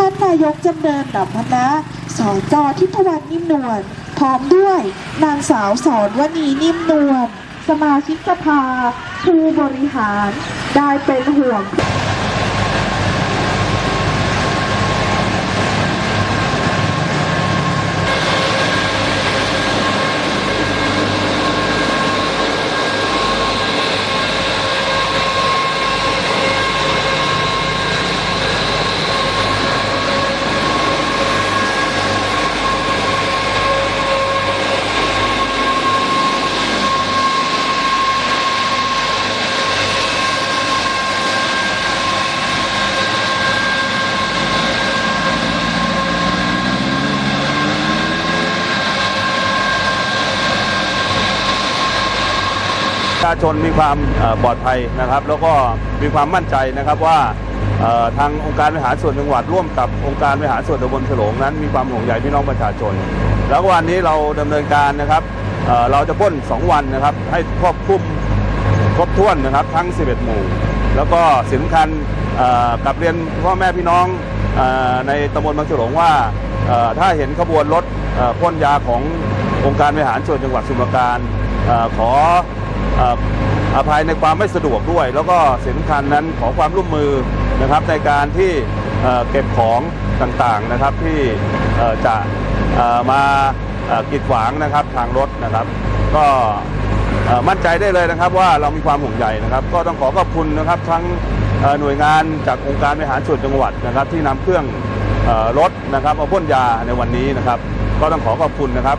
ท่านนายกจำเรินดับพนะสอจอทิพวรรณนิ่มนวลพร้อมด้วยนางสาวสอนวณีนิ่มนวลสมาชิกสภา ผู้บริหารได้เป็นห่วงาชนมีความปลอดภัยนะครับ แล้วก็มีความมั่นใจนะครับว่าทางองค์การบริหารส่วนจังหวัดร่วมกับองค์การบริหารส่วนตำบลฉลงนั้นมีความห่วงใยพี่น้องประชาชน แล้ววันนี้เราดำเนินการนะครับเเราจะพ่น 2 วันนะครับ ให้ครอบคลุมครบถ้วนนะครับทั้ง 11 หมู่ แล้วก็สินคัญกับเรียนพ่อแม่พี่น้องอในตำบลบางฉลงว่าถ้าเห็นขบวนรถพ่นยาขององค์การบริหารส่วนจังหวัดสมุทรปราการขอ อภัยในความไม่สะดวกด้วย แล้วก็สินคัญนั้นขอความร่วมมือนะครับในการที่เก็บของต่างๆนะครับที่จะมากีดขวางนะครับทางรถนะครับ ก็มั่นใจได้เลยนะครับว่าเรามีความห่วงใยนะครับ ก็ต้องขอขอบคุณนะครับทั้งหน่วยงานจากองค์การบริหารส่วนจังหวัดนะครับ ที่นำเครื่องรถนะครับมาพ่นยาในวันนี้นะครับ ก็ต้องขอขอบคุณนะครับ